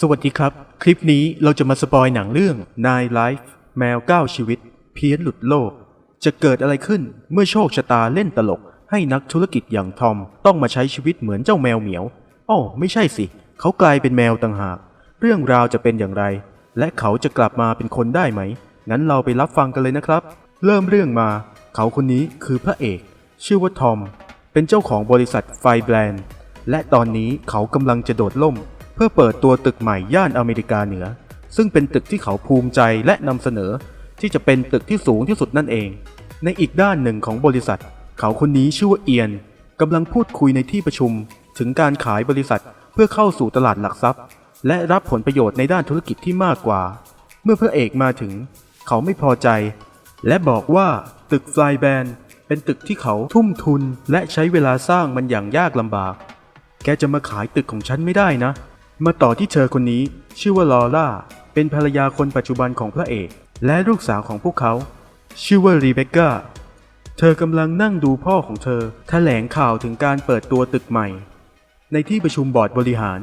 สวัสดีครับ คลิปนี้เราจะมาสปอยหนังเรื่อง Nine Life แมว 9 ชีวิต เพี้ยนหลุดโลก จะเกิดอะไรขึ้นเมื่อโชคชะตาเล่นตลก ให้นักธุรกิจอย่างทอม ต้องมาใช้ชีวิตเหมือนเจ้าแมวเหมียวอ้อไม่ใช่สิ เขากลายเป็นแมวต่างหาก เรื่องราวจะเป็นอย่างไร และเขาจะกลับมาเป็นคนได้ไหม งั้นเราไปรับฟังกันเลยนะครับ เริ่มเรื่องมา เขาคนนี้คือพระเอก ชื่อว่าทอม เป็นเจ้าของบริษัทไฟแบรนด์ และตอนนี้เขากำลังจะโดดล่ม เพื่อเปิดตัวตึกใหม่ย่านอเมริกาเหนือ ซึ่งเป็นตึกที่เขาภูมิใจและนำเสนอ ที่จะเป็นตึกที่สูงที่สุดนั่นเอง ในอีกด้านหนึ่งของบริษัท เขาคนนี้ชื่อว่าเอียนกำลังพูดคุยในที่ประชุม ถึงการขายบริษัทเพื่อเข้าสู่ตลาดหลักทรัพย์ และรับผลประโยชน์ในด้านธุรกิจที่มากกว่า เมื่อพระเอกมาถึง เขาไม่พอใจ และบอกว่าตึกฟลายแบนเป็นตึกที่เขาทุ่มทุนและใช้เวลาสร้างมันอย่างยากลำบาก แกจะมาขายตึกของฉันไม่ได้นะ มาต่อที่เธอคนนี้ชื่อว่าลอร่า เป็นภรรยาคนปัจจุบันของพระเอก และลูกสาวของพวกเขา ชื่อว่ารีเบคก้า เธอกำลังนั่งดูพ่อของเธอแถลงข่าวถึงการเปิดตัวตึกใหม่ ในที่ประชุมบอร์ดบริหาร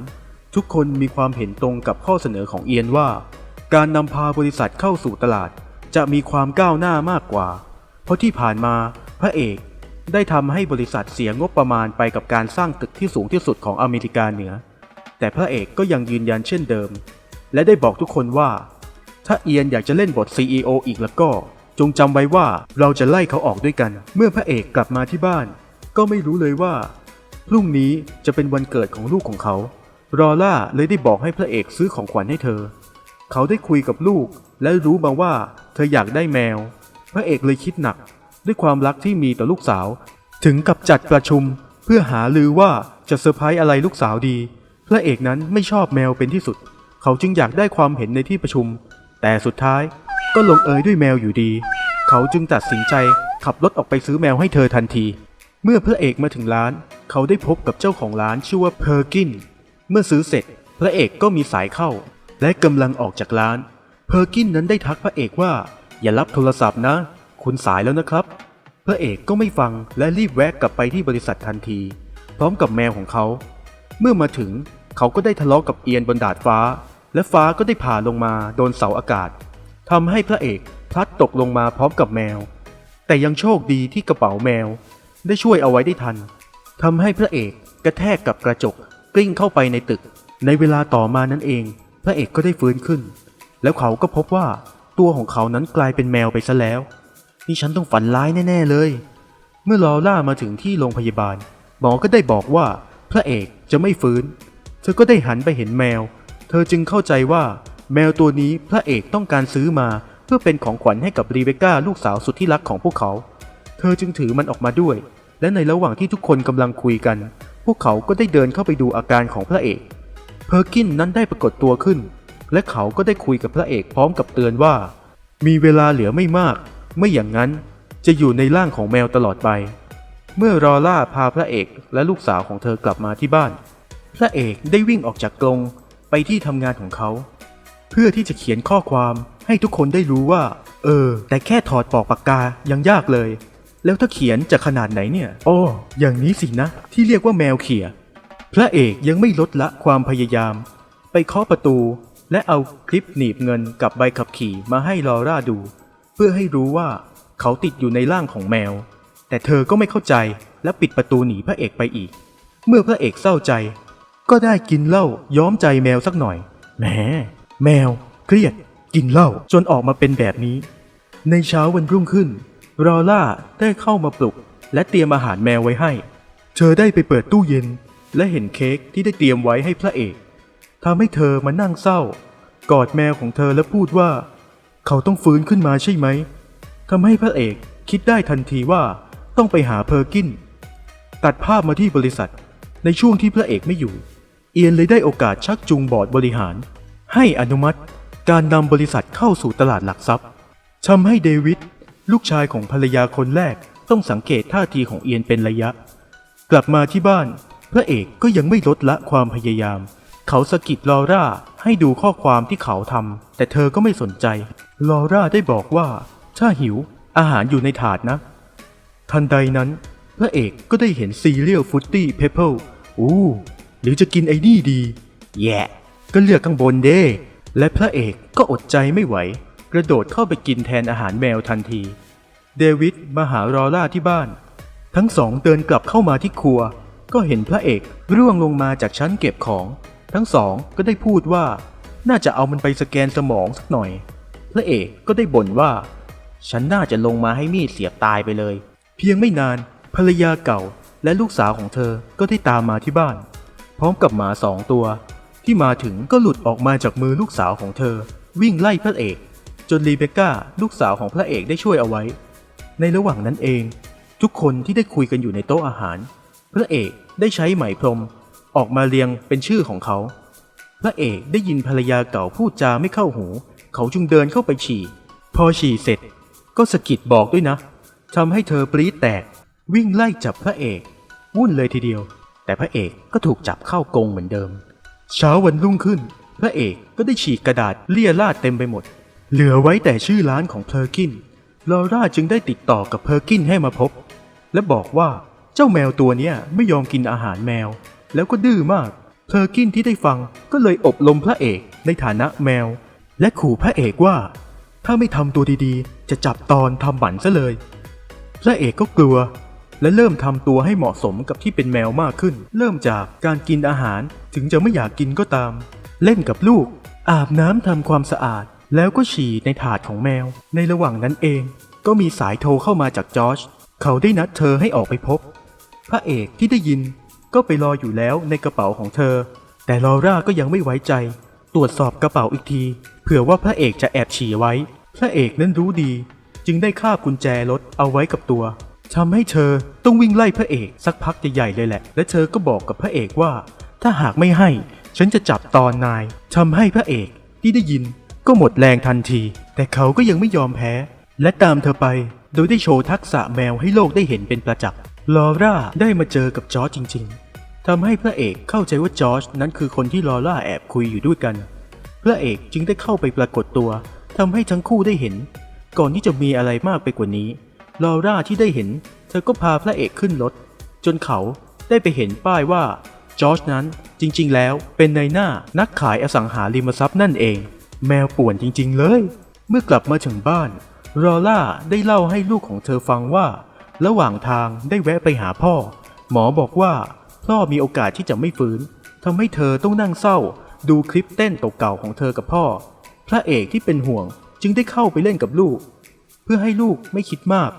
ทุกคนมีความเห็นตรงกับข้อเสนอของเอียนว่า การนำพาบริษัทเข้าสู่ตลาด จะมีความก้าวหน้ามากกว่า เพราะที่ผ่านมาพระเอกได้ทำให้บริษัทเสียงบประมาณไปกับการสร้างตึกที่สูงที่สุดของอเมริกาเหนือ แต่พระเอกก็ยังยืนยันเช่นเดิม และได้บอกทุกคนว่า ถ้าเอียนอยากจะเล่นบท CEO อีกแล้วก็ จงจำไว้ว่าเราจะไล่เขาออกด้วยกัน เมื่อพระเอกกลับมาที่บ้าน ก็ไม่รู้เลยว่าพรุ่งนี้จะเป็นวันเกิดของลูกของเขา รอล่าเลยได้บอกให้พระเอกซื้อของขวัญให้เธอ เขาได้คุยกับลูก และรู้มาว่าเธออยากได้แมว พระเอกเลยคิดหนัก ด้วยความรักที่มีต่อลูกสาว ถึงกับจัดประชุมเพื่อหาลือว่าจะเซอร์ไพรส์อะไรลูกสาวดี พระเอกนั้นไม่ชอบแมวเป็นที่สุด เขาจึงอยากได้ความเห็นในที่ประชุม แต่สุดท้ายก็ลงเอยด้วยแมวอยู่ดี เขาจึงตัดสินใจขับรถออกไปซื้อแมวให้เธอทันที เมื่อพระเอกมาถึงร้าน เขาได้พบกับเจ้าของร้านชื่อว่าเพอร์กิน เมื่อซื้อเสร็จ พระเอกก็มีสายเข้า และกำลังออกจากร้าน เพอร์กินนั้นได้ทักพระเอกว่า อย่ารับโทรศัพท์นะ คุณสายแล้วนะครับ พระเอกก็ไม่ฟังและรีบแวะกลับไปที่บริษัททันที พร้อมกับแมวของเขา เมื่อมาถึง เขาก็ได้ทะเลาะกับเอียนบนดาดฟ้า และฟ้าก็ได้ผ่าลงมาโดนเสาอากาศทำให้พระเอกพลัดตกลงมาพร้อมกับแมว แต่ยังโชคดีที่กระเป๋าแมว ได้ช่วยเอาไว้ได้ทันทำให้พระเอกกระแทกกับกระจกกลิ้งเข้าไปในตึก ในเวลาต่อมานั่นเอง พระเอกก็ได้ฟื้นขึ้น แล้วเขาก็พบว่าตัวของเขานั้นกลายเป็นแมวไปซะแล้ว นี่ฉันต้องฝันร้ายแน่ ๆ เลย เมื่อลอล่ามาถึงที่โรงพยาบาล หมอก็ได้บอกว่าพระเอกจะไม่ฟื้น เธอก็ได้หันไปเห็นแมว เธอจึงเข้าใจว่าแมวตัวนี้พระเอกต้องการซื้อมาเพื่อเป็นของขวัญให้กับรีเบคก้าลูกสาวสุดที่รักของพวกเขา เธอจึงถือมันออกมาด้วย และในระหว่างที่ทุกคนกำลังคุยกัน พวกเขาก็ได้เดินเข้าไปดูอาการของพระเอก เพอร์กินนั้นได้ปรากฏตัวขึ้น และเขาก็ได้คุยกับพระเอกพร้อมกับเตือนว่า มีเวลาเหลือไม่มาก ไม่อย่างนั้นจะอยู่ในร่างของแมวตลอดไป เมื่อรอล่าพาพระเอกและลูกสาวของเธอกลับมาที่บ้าน พระเอกได้วิ่งออกจากกรงไปที่ทำงานของเขา เพื่อที่จะเขียนข้อความให้ทุกคนได้รู้ว่า เออ แต่แค่ถอดปอกปากกายังยากเลย แล้วถ้าเขียนจะขนาดไหนเนี่ย โอ้อย่างนี้สินะ ที่เรียกว่าแมวเขีย พระเอกยังไม่ลดละความพยายาม ไปเคาะประตู และเอาคลิปหนีบเงินกับใบขับขี่มาให้ลอร่าดู เพื่อให้รู้ว่าเขาติดอยู่ในร่างของแมว แต่เธอก็ไม่เข้าใจและปิดประตูหนีพระเอกไปอีก เมื่อพระเอกเศร้าใจ ก็ได้กินเหล้าย้อมใจแมวสักหน่อย แหม แมว เครียด กินเหล้าจนออกมาเป็นแบบนี้ ในเช้าวันรุ่งขึ้น รอล่าได้เข้ามาปลุก และเตรียมอาหารแมวไว้ให้ เธอได้ไปเปิดตู้เย็น และเห็นเค้กที่ได้เตรียมไว้ให้พระเอกทำให้เธอมานั่งเศร้า กอดแมวของเธอและพูดว่า เขาต้องฟื้นขึ้นมาใช่ไหมทำให้พระเอกคิดได้ทันทีว่าต้องไปหาเพอร์กิน ตัดภาพมาที่บริษัทในช่วงที่พระเอกไม่อยู่ เอียนเลยได้โอกาสชักจูงบอร์ดบริหาร ให้อนุมัติการนำบริษัทเข้าสู่ตลาดหลักทรัพย์ทำให้เดวิดลูกชายของภรรยาคนแรกต้องสังเกตท่าทีของเอียนเป็นระยะ กลับมาที่บ้าน พระเอกก็ยังไม่ลดละความพยายาม เขาสะกิดลอร่าให้ดูข้อความที่เขาทำแต่เธอก็ไม่สนใจ ลอร่าได้บอกว่า ถ้าหิวอาหารอยู่ในถาดนะ ทันใดนั้น พระเอกก็ได้เห็นซีเรียลฟุตตี้เพเปิลอู้ หรือจะกินไอ้นี่ดี แย่ก็เลือกข้างบนเด้ และพระเอกก็อดใจไม่ไหว กระโดดเข้าไปกินแทนอาหารแมวทันที เดวิดมาหารอล่าที่บ้าน ทั้งสองเดินกลับเข้ามาที่ครัว ก็เห็นพระเอกร่วงลงมาจากชั้นเก็บของ ทั้งสองก็ได้พูดว่า น่าจะเอามันไปสแกนสมองสักหน่อย พระเอกก็ได้บ่นว่า ฉันน่าจะลงมาให้มีดเสียบตายไปเลย เพียงไม่นานภรรยาเก่าและลูกสาวของเธอก็ได้ตามมาที่บ้าน พร้อมกับหมาสองตัว ที่มาถึงก็หลุดออกมาจากมือลูกสาวของเธอ วิ่งไล่พระเอก จนรีเบคก้าลูกสาวของพระเอกได้ช่วยเอาไว้ ในระหว่างนั้นเอง ทุกคนที่ได้คุยกันอยู่ในโต๊ะอาหาร พระเอกได้ใช้ไหมพรม ออกมาเรียงเป็นชื่อของเขา พระเอกได้ยินภรรยาเก่าพูดจาไม่เข้าหู เขาจึงเดินเข้าไปฉี่ พอฉี่เสร็จ ก็สะกิดบอกด้วยนะทำให้เธอปรี๊ดแตก วิ่งไล่จับพระเอก วุ่นเลยทีเดียว แต่พระเอกก็ถูกจับเข้ากรงเหมือนเดิม เช้าวันรุ่งขึ้น พระเอกก็ได้ฉีกกระดาษเลี่ยราดเต็มไปหมด เหลือไว้แต่ชื่อร้านของเพอร์กินลอร่าจึงได้ติดต่อกับเพอร์กินให้มาพบ และบอกว่าเจ้าแมวตัวเนี้ยไม่ยอมกินอาหารแมว แล้วก็ดื้อมาก เพอร์กินที่ได้ฟังก็เลยอบรมพระเอกในฐานะแมว และขู่พระเอกว่า ถ้าไม่ทำตัวดีๆ จะจับตอนทำหมันซะเลย พระเอกก็กลัว และเริ่มทำตัวให้เหมาะสมกับที่เป็นแมวมากขึ้น เริ่มจากการกินอาหารถึงจะไม่อยากกินก็ตาม เล่นกับลูก อาบน้ำทำความสะอาด แล้วก็ฉี่ในถาดของแมว ในระหว่างนั้นเอง ก็มีสายโทรเข้ามาจากจอร์จเขาได้นัดเธอให้ออกไปพบ พระเอกที่ได้ยินก็ไปรออยู่แล้วในกระเป๋าของเธอ แต่ลอร่าก็ยังไม่ไว้ใจ ตรวจสอบกระเป๋าอีกทีเผื่อว่าพระเอกจะแอบฉี่ไว้ พระเอกนั้นรู้ดี จึงได้คาบกุญแจรถเอาไว้กับตัว ทำให้เธอต้องวิ่งไล่พระเอกสักพักใหญ่ๆเลยแหละ และเธอก็บอกกับพระเอกว่า ถ้าหากไม่ให้ ฉันจะจับตอนนายทำให้พระเอกที่ได้ยินก็หมดแรงทันที แต่เขาก็ยังไม่ยอมแพ้ และตามเธอไป โดยได้โชว์ทักษะแมวให้โลกได้เห็นเป็นประจักษ์ลอร่าได้มาเจอกับจอร์จจริง ๆทำให้พระเอกเข้าใจว่าจอร์จนั้นคือคนที่ลอร่าแอบคุยอยู่ด้วยกัน พระเอกจึงได้เข้าไปปรากฏตัวทำให้ทั้งคู่ได้เห็น ก่อนที่จะมีอะไรมากไปกว่านี้ ลอร่าที่ได้เห็น เธอก็พาพระเอกขึ้นรถ จนเขาได้ไปเห็นป้ายว่าจอร์จนั้นจริงๆ แล้วเป็นในายหน้านักขายอสังหาริมทรัพย์นั่นเอง แมวป่วนจริงๆ เลย เมื่อกลับมาถึงบ้านลอร่าได้เล่าให้ลูกของเธอฟังว่า ระหว่างทางได้แวะไปหาพ่อ หมอบอกว่าพ่อมีโอกาสที่จะไม่ฟื้นทำให้เธอต้องนั่งเศร้า ดูคลิปเต้นเก่าๆของเธอกับพ่อ พระเอกที่เป็นห่วงจึงได้เข้าไปเล่นกับลูก เพื่อให้ลูกไม่คิดมาก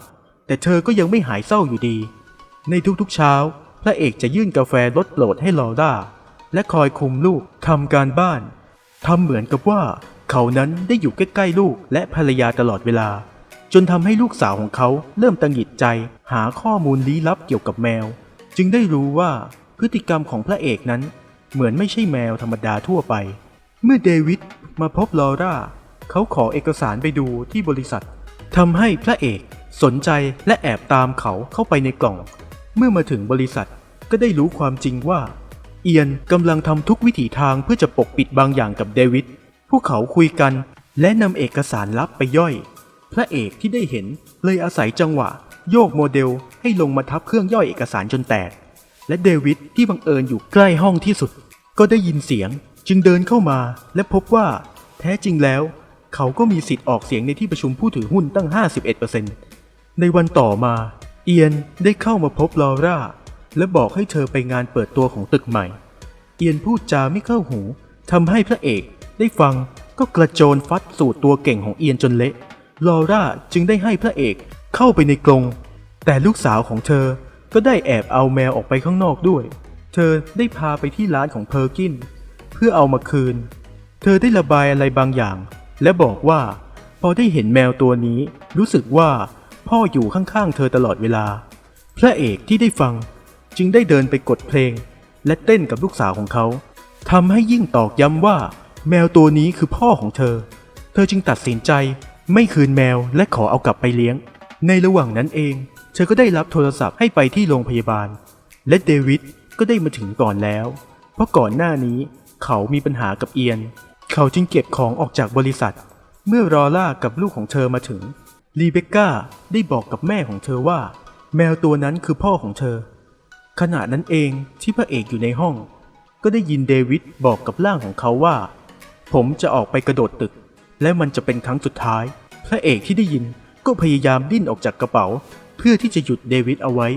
แต่เธอก็ยังไม่หายเศร้าอยู่ดี ในทุกๆเช้า พระเอกจะยื่นกาแฟรสโปรดให้ลอร่า และคอยคุมลูกทำการบ้านทำเหมือนกับว่า เขานั้นได้อยู่ใกล้ๆลูกและภรรยาตลอดเวลา จนทำให้ลูกสาวของเขาเริ่มตังหิดใจหาข้อมูลลี้ลับเกี่ยวกับแมว จึงได้รู้ว่าพฤติกรรมของพระเอกนั้น เหมือนไม่ใช่แมวธรรมดาทั่วไป เมื่อเดวิดมาพบลอร่า เขาขอเอกสารไปดูที่บริษัท ทำให้พระเอกสนใจและแอบตามเขาเข้าไปในกล่อง เมื่อมาถึงบริษัทก็ได้รู้ความจริงว่า เอียนกำลังทำทุกวิถีทางเพื่อจะปกปิดบางอย่างกับเดวิด พวกเขาคุยกันและนำเอกสารลับไปย่อย พระเอกที่ได้เห็นเลยอาศัยจังหวะ โยกโมเดลให้ลงมาทับเครื่องย่อยเอกสารจนแตก และเดวิดที่บังเอิญอยู่ใกล้ห้องที่สุด ก็ได้ยินเสียงจึงเดินเข้ามาและพบว่า แท้จริงแล้ว เขาก็มีสิทธิ์ออกเสียงในที่ประชุมผู้ถือหุ้นตั้ง 51%ในวันต่อมา เอียนได้เข้ามาพบลอร่า และบอกให้เธอไปงานเปิดตัวของตึกใหม่ เอียนพูดจาไม่เข้าหูทำให้พระเอกได้ฟังก็กระโจนฟัดสูตรตัวเก่งของเอียนจนเละ ลอร่าจึงได้ให้พระเอกเข้าไปในกรงแต่ลูกสาวของเธอก็ได้แอบเอาแมวออกไปข้างนอกด้วย เธอได้พาไปที่ร้านของเพอร์กิน เพื่อเอามาคืน เธอได้ระบายอะไรบางอย่าง และบอกว่า พอได้เห็นแมวตัวนี้รู้สึกว่าพ่ออยู่ข้างๆเธอตลอดเวลา พระเอกที่ได้ฟังจึงได้เดินไปกดเพลง และเต้นกับลูกสาวของเขาทำให้ยิ่งตอกย้ำว่า แมวตัวนี้คือพ่อของเธอ เธอจึงตัดสินใจไม่คืนแมวและขอเอากลับไปเลี้ยง ในระหว่างนั้นเอง เธอก็ได้รับโทรศัพท์ให้ไปที่โรงพยาบาล และเดวิดก็ได้มาถึงก่อนแล้ว เพราะก่อนหน้านี้เขามีปัญหากับเอียน เขาจึงเก็บของออกจากบริษัท เมื่อรอล่ากับลูกของเธอมาถึงรีเบคก้าได้บอกกับแม่ของเธอว่า แมวตัวนั้นคือพ่อของเธอ ขณะนั้นเองที่พระเอกอยู่ในห้อง ก็ได้ยินเดวิดบอกกับร่างของเขาว่า ผมจะออกไปกระโดดตึก และมันจะเป็นครั้งสุดท้าย พระเอกที่ได้ยินก็พยายามดิ้นออกจากกระเป๋า เพื่อที่จะหยุดเดวิดเอาไว้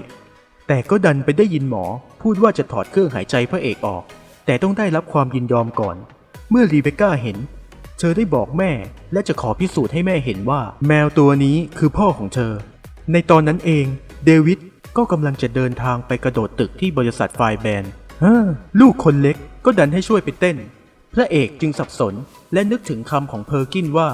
แต่ก็ดันไปได้ยินหมอพูดว่าจะถอดเครื่องหายใจพระเอกออก แต่ต้องได้รับความยินยอมก่อน เมื่อรีเบคก้าเห็น เธอได้บอกแม่และจะขอพิสูจน์ให้แม่เห็นว่า แมวตัวนี้คือพ่อของเธอ ในตอนนั้นเอง เดวิดก็กำลังจะเดินทางไปกระโดดตึกที่บริษัทไฟแบนลูกคนเล็กก็ดันให้ช่วยไปเต้น พระเอกจึงสับสนและนึกถึงคำของเพอร์กินว่า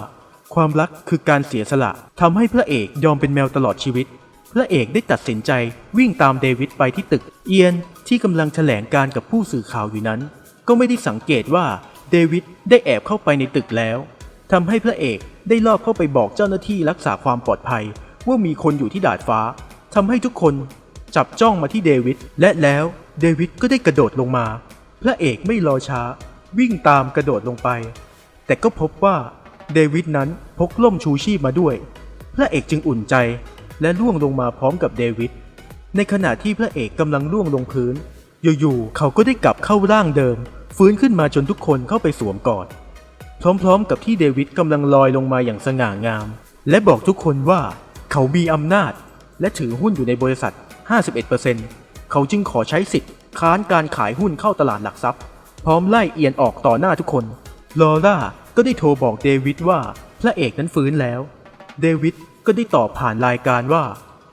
ความรักคือการเสียสละทำให้พระเอกยอมเป็นแมวตลอดชีวิต พระเอกได้ตัดสินใจวิ่งตามเดวิดไปที่ตึก เอียนที่กำลังแถลงการกับผู้สื่อข่าวอยู่นั้น ก็ไม่ได้สังเกตว่า เดวิดได้แอบเข้าไปในตึกแล้วทำให้พระเอกได้ลอบเข้าไปบอกเจ้าหน้าที่รักษาความปลอดภัย ว่ามีคนอยู่ที่ดาดฟ้าทำให้ทุกคนจับจ้องมาที่เดวิดและแล้วเดวิดก็ได้กระโดดลงมา พระเอกไม่รอช้า วิ่งตามกระโดดลงไป แต่ก็พบว่าเดวิดนั้นพกล่มชูชีพมาด้วย พระเอกจึงอุ่นใจและล่วงลงมาพร้อมกับเดวิดในขณะที่พระเอกกำลังล่วงลงพื้น อยู่ๆเขาก็ได้กลับเข้าร่างเดิม ฟื้นขึ้นมาจนทุกคนเข้าไปสวมกอด พร้อมๆ กับที่เดวิดกำลังลอยลงมาอย่างสง่างาม และบอกทุกคนว่าเขามีอำนาจ และถือหุ้นอยู่ในบริษัท 51%เขาจึงขอใช้สิทธิ์ ค้านการขายหุ้นเข้าตลาดหลักทรัพย์ พร้อมไล่เอียนออกต่อหน้าทุกคน ลอร่าก็ได้โทรบอกเดวิดว่าพระเอกนั้นฟื้นแล้ว เดวิดก็ได้ตอบผ่านรายการว่า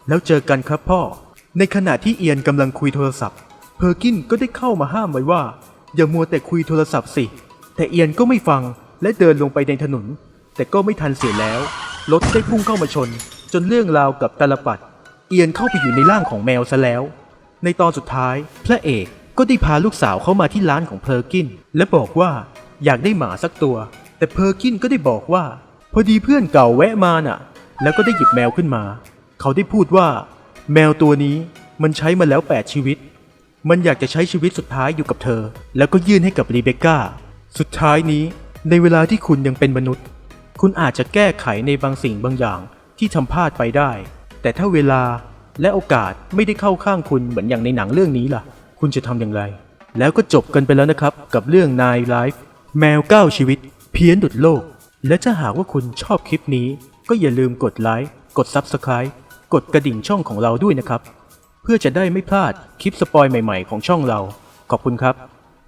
แล้วเจอกันครับพ่อ ในขณะที่เอียนกำลังคุยโทรศัพท์ เพอร์กินก็ได้เข้ามาห้ามไว้ว่า อย่ามัวแต่คุยโทรศัพท์สิ แต่เอียนก็ไม่ฟังและเดินลงไปในถนน แต่ก็ไม่ทันเสียแล้ว รถได้พุ่งเข้ามาชน จนเรื่องราวกับตาลปัด เอียนเข้าไปอยู่ในร่างของแมวซะแล้ว ในตอนสุดท้าย พระเอกก็ได้พาลูกสาวเข้ามาที่ร้านของเพอร์กิน และบอกว่าอยากได้หมาสักตัว แต่เพอร์กินก็ได้บอกว่า พอดีเพื่อนเก่าแวะมาน่ะ แล้วก็ได้หยิบแมวขึ้นมา เขาได้พูดว่า แมวตัวนี้มันใช้มาแล้ว 8 ชีวิต มันอยากจะใช้ชีวิตสุดท้ายอยู่กับเธอ แล้วก็ยื่นให้กับรีเบคก้า สุดท้ายนี้ ในเวลาที่คุณยังเป็นมนุษย์ คุณอาจจะแก้ไขในบางสิ่งบางอย่างที่ทำพลาดไปได้ แต่ถ้าเวลาและโอกาสไม่ได้เข้าข้างคุณเหมือนอย่างในหนังเรื่องนี้ล่ะ คุณจะทำอย่างไร แล้วก็จบกันไปแล้วนะครับ กับเรื่อง Nine Life แมว9ชีวิต เพี้ยนดุดโลก และถ้าหากว่าคุณชอบคลิปนี้ ก็อย่าลืมกดไลค์กด Subscribe กดกระดิ่งช่องของเราด้วยนะครับ เพื่อจะได้ไม่พลาดคลิปสปอยใหม่ ๆ ของช่องเรา ขอบคุณครับ